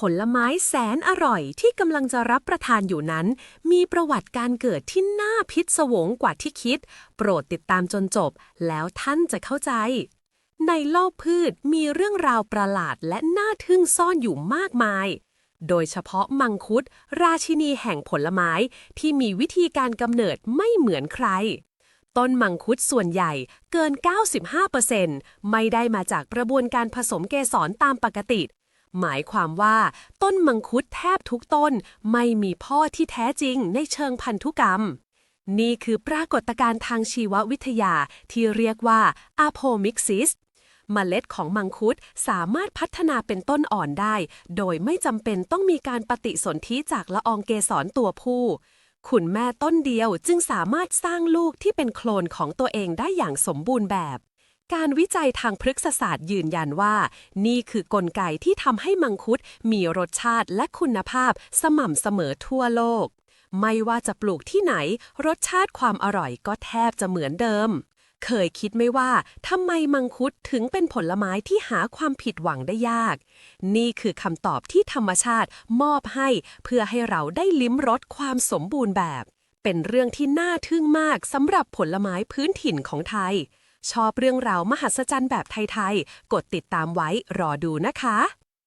ผลไม้แสนอร่อยที่กำลังจะรับประทานอยู่นั้น มีประวัติการเกิดที่น่าพิศวงกว่าที่คิด โปรดติดตามจนจบ แล้วท่านจะเข้าใจ ในโลกพืชมีเรื่องราวประหลาดและน่าทึ่งซ่อนอยู่มากมาย โดยเฉพาะมังคุด ราชินีแห่งผลไม้ที่มีวิธีการกำเนิดไม่เหมือนใครต้นมังคุดส่วนใหญ่เกิน 95%ไม่ได้มาจากกระบวนการผสมเกสรตามปกติ หมายความว่า ต้นมังคุดแทบทุกต้นไม่มีพ่อที่แท้จริงในเชิงพันธุกรรม นี่คือปรากฏการณ์ทางชีววิทยาที่เรียกว่า apomixis เมล็ดของมังคุดสามารถพัฒนาเป็นต้นอ่อนได้ โดยไม่จำเป็นต้องมีการปฏิสนธิจากละอองเกสรตัวผู้ขุนแม่ต้นเดียวจึงสามารถสร้างลูกที่เป็นโคลนของตัวเองได้อย่างสมบูรณ์แบบ การวิจัยทางพฤกษศาสตร์ยืนยันว่า นี่คือกลไกที่ทำให้มังคุดมีรสชาติและคุณภาพสม่ำเสมอทั่วโลก ไม่ว่าจะปลูกที่ไหน รสชาติความอร่อยก็แทบจะเหมือนเดิม เคยคิดไหมว่าทำไมมังคุดถึงเป็นผลไม้ที่หาความผิดหวังได้ยาก นี่คือคำตอบที่ธรรมชาติมอบให้เพื่อให้เราได้ลิ้มรสความสมบูรณ์แบบ เป็นเรื่องที่น่าทึ่งมากสำหรับผลไม้พื้นถิ่นของไทย ชอบเรื่องราวมหัศจรรย์แบบไทย ๆ กดติดตามไว้รอดูนะคะ